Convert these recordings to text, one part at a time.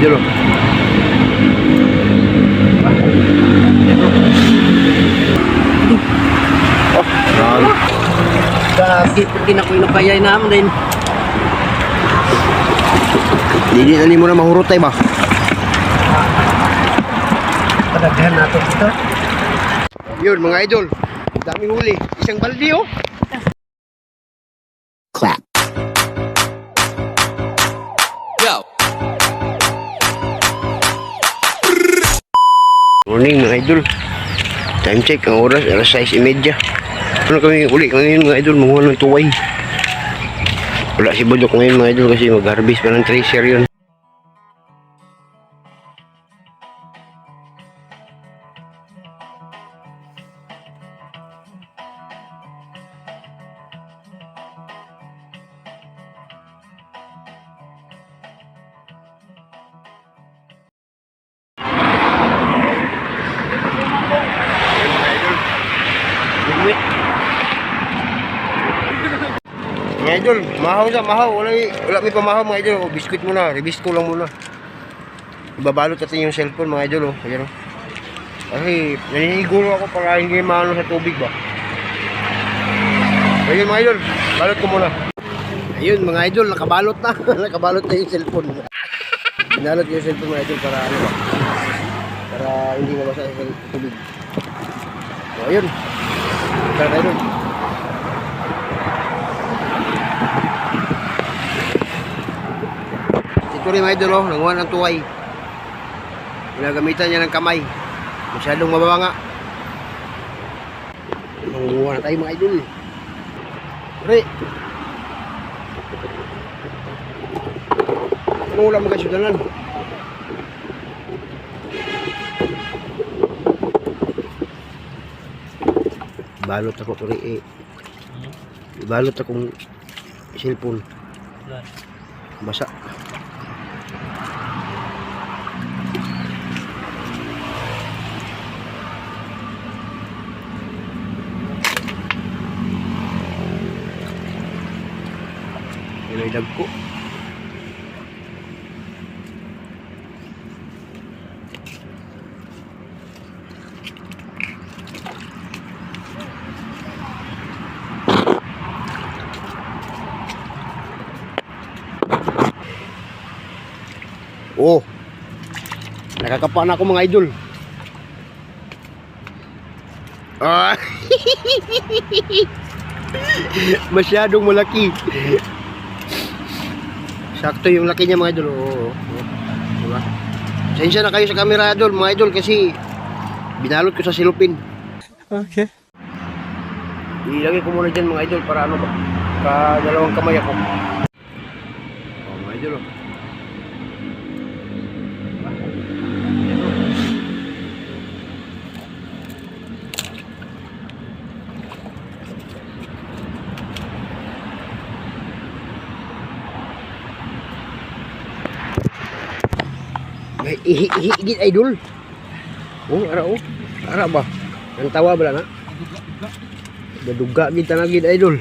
idol. oh. Oh, grabe. Grabe, pati na ko inupayay naman din. Dili na mo na mahurot tayo ba? Padaghan nato dito. Yun mga idol. Daming huli. Isang baldi oh. Idol. Time check ang oras, alas 6.30. Ano kami uli ngayon mga idol, manguha ng tuway. Wala si Budok ngayon mga idol kasi mag-harvest pa ng tracer yun. Mahaw sa mahaw. Wala, wala may pamahaw mga idol. O, biskuit muna, rebisto lang muna. Ibabalot natin yung cellphone mga idol. Oh. Ayan, oh. Kasi naniniguro ako para hindi maano sa tubig ba. Ayun mga idol, balot ko muna. Ayun mga idol, nakabalot na. nakabalot na yung cellphone. Binalot yung cellphone mga idol para ano ba. Para hindi mabasa sa tubig. So, ayun. Tara idol. Ito rin mga idol, oh, nanguha ng tuway. Ginagamitan niya ng kamay. Masyadong mababa nga. Nanguha na tayo mga idol. Pre. Anong ulam mga sudanan? Balot ako pre eh. Balot akong cellphone. Basa. Ilay ko. Oh. Nakakapa na ako mga idol. Ah. Masyadong malaki. Sakto yung laki niya mga idol. Oo. oo. Diba? Sensya na kayo sa camera idol, mga idol kasi binalot ko sa silupin. Okay. Ilagay ko muna dyan mga idol para ano ba? Ka dalawang kamay ako. Oh, mga idol. Oh. Ihi-ihi idol. Oh, ara oh. Ara ba? Ang tawa ba na? Daduga gid idol.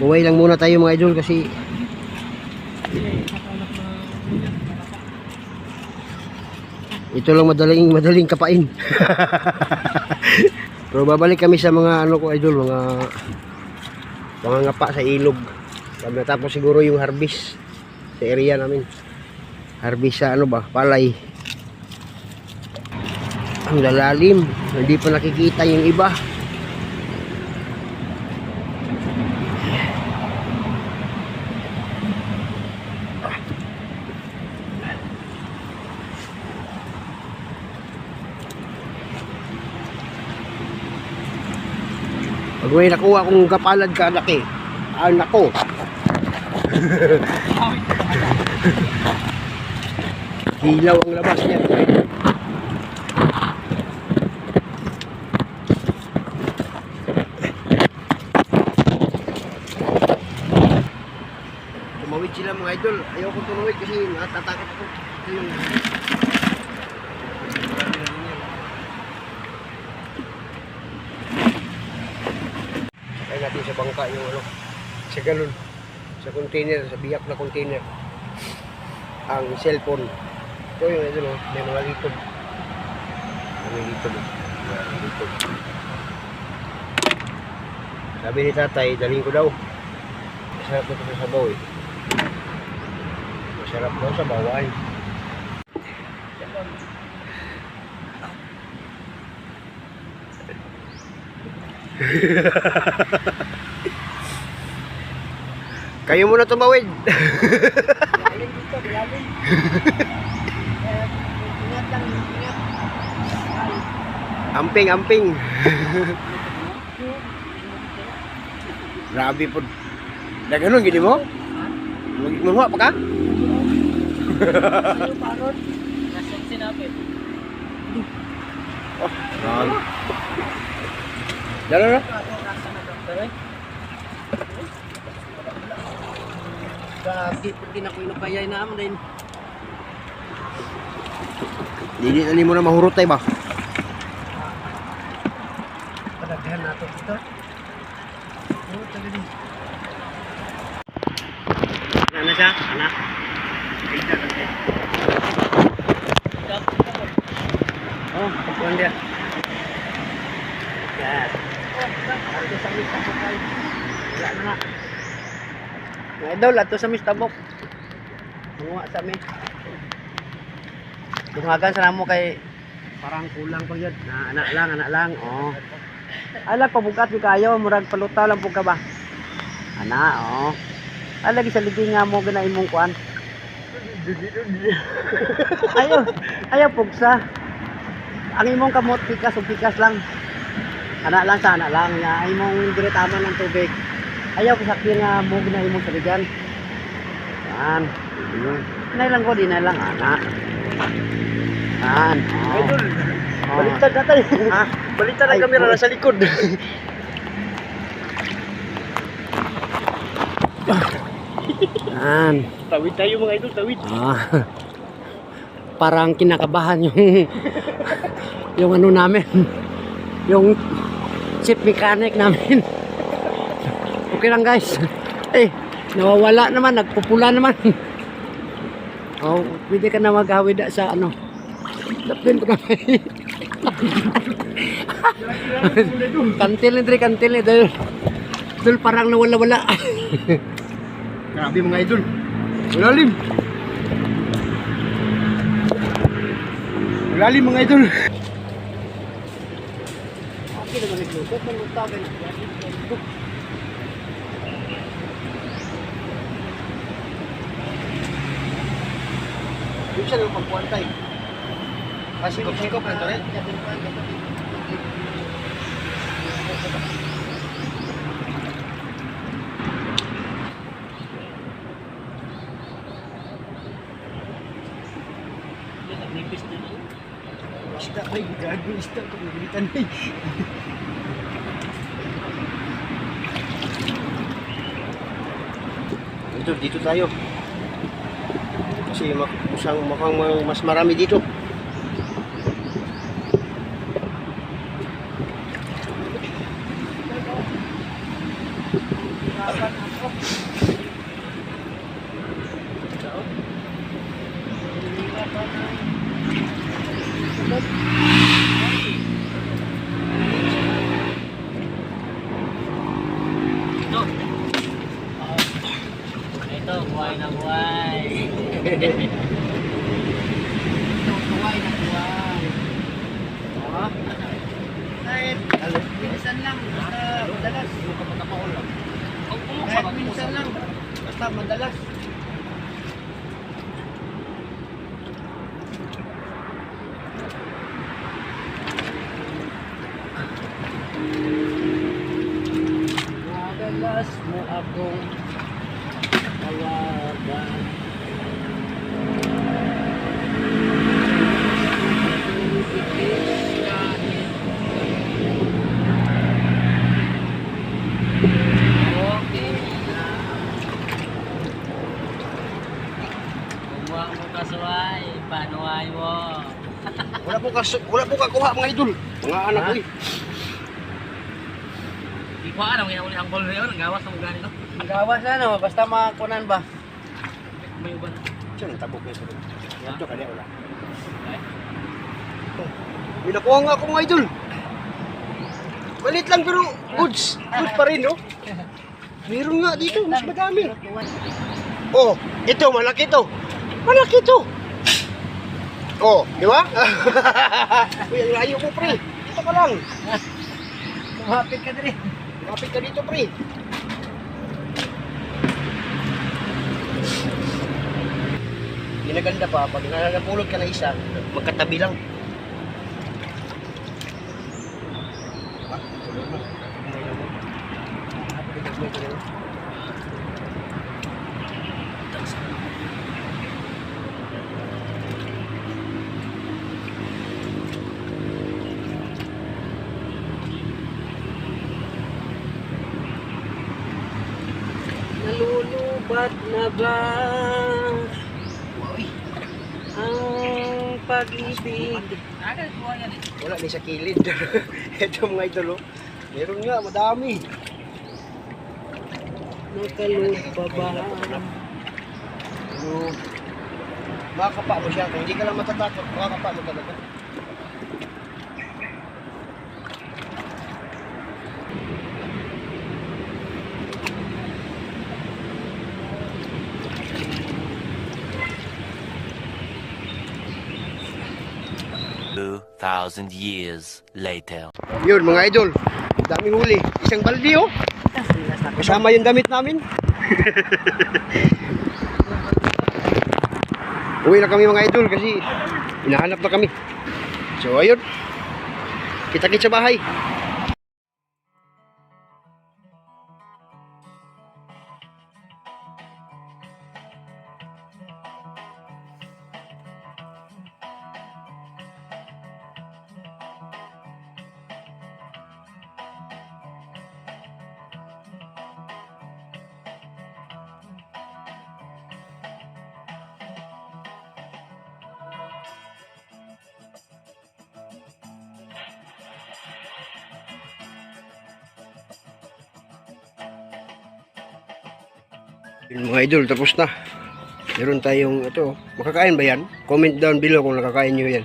Buhay lang muna tayo mga idol kasi Ito lang madaling madaling kapain. Pero babalik kami sa mga ano ko idol, mga mga ngapa sa ilog. Pag natapos siguro yung harvest sa area namin. Harvest sa ano ba, palay. Ang lalalim, hindi pa nakikita yung iba. Pag may nakuha kong kapalad ka laki, ah nako. Hilaw ang labas niya. Tumawid sila mga idol. Ayoko tumawid kasi natatakot ako. Sakay natin sa bangka yung ano, sa galon. Sa container, sa biyak na container ang cellphone. Ito yung ito no, may mga litod. May litod. May litod. Sabi ni tatay, dalhin ko daw. Masarap ito sa sabaw eh. Masarap daw sa bawal. Dito, lang, ingat. Ay, Amping, amping. Grabe po. Na ganun, gini mo? Magmuha pa ka? Nasaan? Oh, grabe. Dalo na. Taray? Gagi, pag di na ko inupayay na mo din. Dili tali mo na mahurot tayo ba? Padaghan nato dito. Oh, talaga. Ano na siya? Ano? Oh, pagkuhan dia. Yes. Ato sa ko kay. Wala na nga. Mga idol, ato sa Mr. Bok. Munga sa mi. Dungagan sa namo kay Parang kulang pa yun. Na, anak lang, anak lang. Oh. Ala pabukat mi kayo, murag palutaw lang pug ka ba. Ana, oh. Ala sa ligi nga mo gina imong kuan. ayaw, ayaw pugsa. Ang imong kamot pikas ug pikas lang. Ana lang sa ana lang nga imong diretaman ng tubig. Ayaw pasakyan nga mo gina imong saligan. Yan. Mm. Nay lang ko di na lang ana. Yan. Oh. Idol, Oh. baliktad na tayo. Ha? Baliktad ang kamera boy. nasa likod. Yan. tawid tayo mga idol, tawid. Ah, parang kinakabahan yung yung ano namin yung chip mechanic namin okay lang guys eh nawawala naman nagpupula naman oh pwede ka na maghawid sa ano lapin pa kami kantil ni Dre, kantil ni Dre. Dul parang nawala-wala Grabe mga idol. Malalim. Malalim mga idol. Okay naman naglutot, mangunta ka Yung siya nung pagpuantay. Ah, sikop-sikop lang to rin. Nipis na lang. Isda ay gago isda kung nagalitan ay. Dito, dito tayo. Kasi mukhang ma- mas marami dito. Tuway na tuway. Oh. Kahit minsan lang, basta madalas. Kahit ka, minsan lang, basta madalas. Madalas mo akong tawagan. Okay. Kumuha mo kasuway, panuhay mo. Wala po kas wala po kakuha mga idol. Mga anak ko. Di Kuhaan ang ginawali ang ball. Ang gawas ng mga ganito. Gawas na no, basta makunan ba? May uban. Nang tabok na sa doon. Ito kanya wala. Ay. May nakuha nga ako mga idol. Malit lang pero goods. Goods pa rin, no? Meron nga dito, mas madami. Oh, ito, malaki to. Malaki to. Oh, di ba? Uy, ang layo mo, pre. Dito ka lang. Kumapit ka din. Kapit ka dito, pre. Ginaganda pa, pag napulot ka na isa, magkatabi lang. Ah, tulog Nalulubat na ba ang pag-ibig? Wala ni sa kilid. Ito mga idol, oh. Meron nga, madami. Nakalud pa ba? Makakapa mo siya. Kung hindi ka lang matatakot, makakapa mo talaga. Thousand years later. Yun, mga idol. Daming huli. Isang baldi, oh. Kasama yung damit namin. Uwi na kami mga idol kasi hinahanap na kami. So ayun. Kita-kits sa bahay. Yun, mga idol, tapos na. Meron tayong ito. Makakain ba yan? Comment down below kung nakakain nyo yan.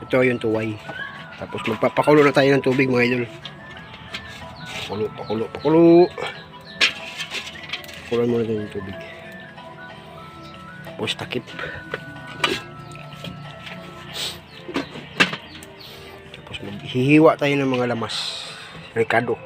Ito yung tuway. Tapos magpapakulo na tayo ng tubig mga idol. Pakulo, pakulo, pakulo. Pakulan muna tayo ng tubig. Tapos takip. Tapos maghihiwa tayo ng mga lamas. Ricardo.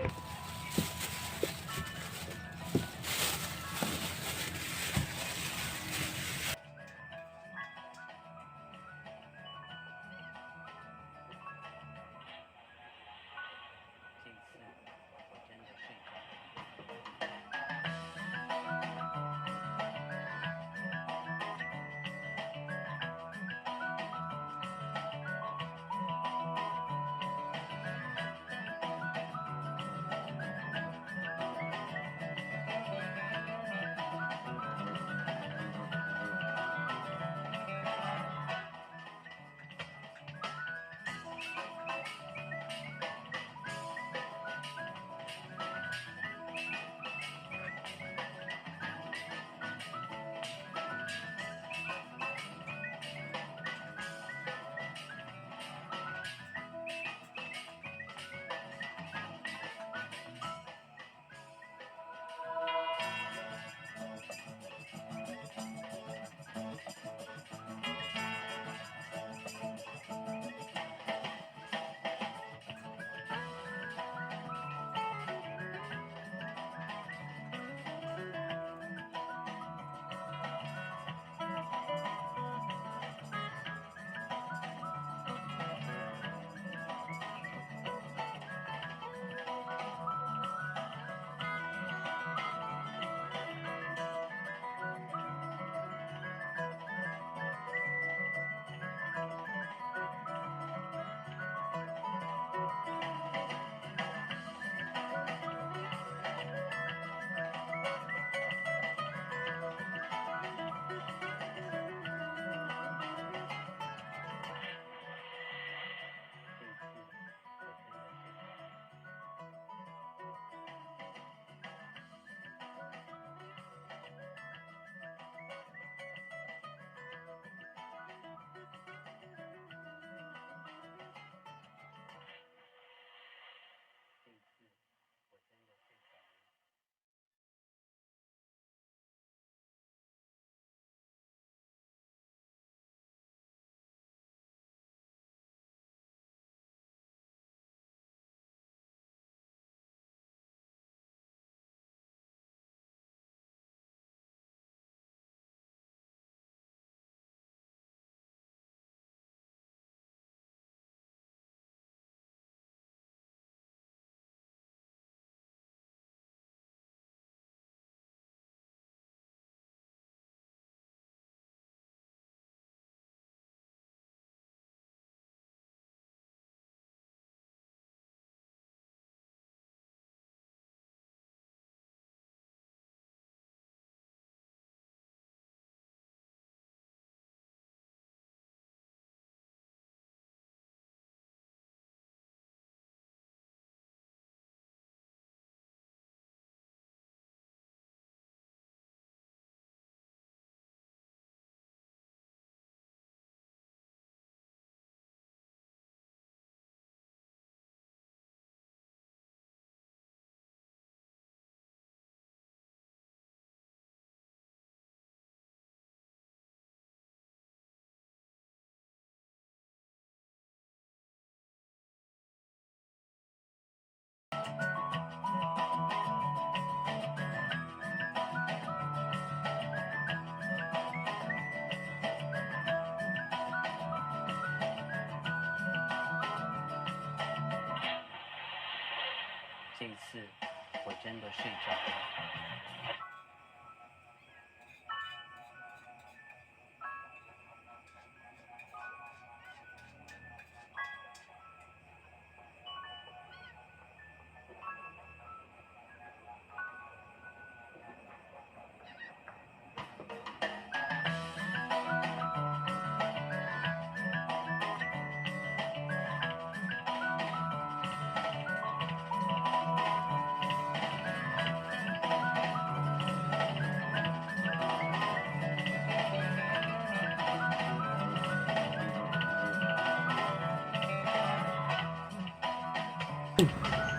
一次，我真的睡着了。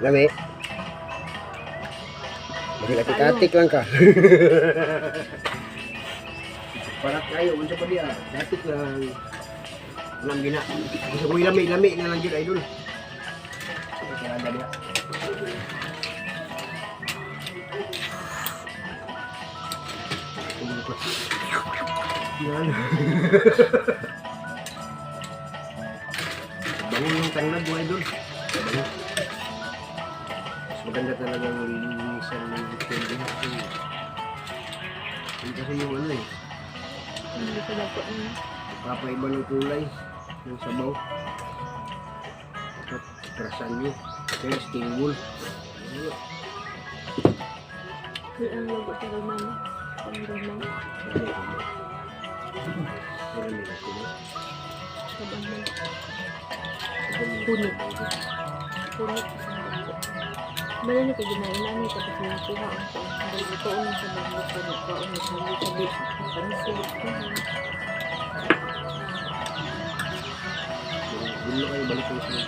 Lami. Masikatik-katik lang ka. Parat kayo, unsa pa diya? Katik lang. Walang gina. Gusto ko lami-lami na lang yun, idol. Kaya ada dia. Yan. Bangun yung tangnag mo, idol. Bangun. Maganda talaga yung lilinisan ng Nintendo kasi yun kasi yung ano eh, Hindi ko na po. ano. papaiba ng kulay ng sabaw. At perasan nyo. Kaya sting wool. Yun ang logo sa Roman. Ang Roman. ano, ano. Pero nila sila. Sa Roman. Ganun. Punit. Punit. Bala na kayo na inani tapos nakuha ang sa ang lutoon sa banglo ko na ko ang sabi sabi pansin ko Gulo kayo balik ko sila.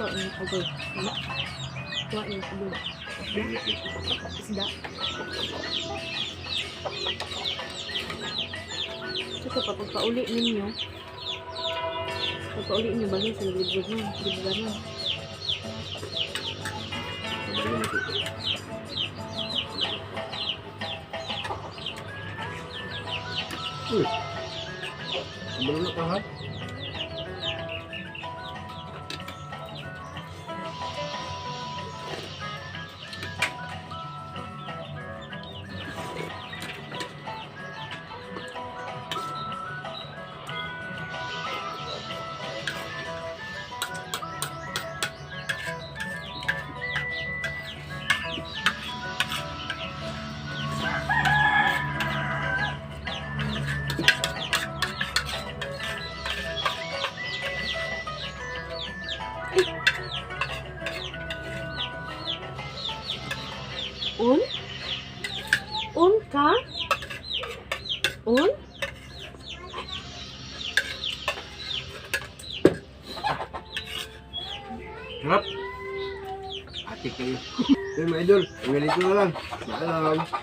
Hindi ko ang kagoy. Wala. Wala yung kagoy. Isda. Ito kapag pauli ninyo, kapag pauli ninyo, bagay sa libro nun, libro nun. Ganun ito. Uy. Ano Atik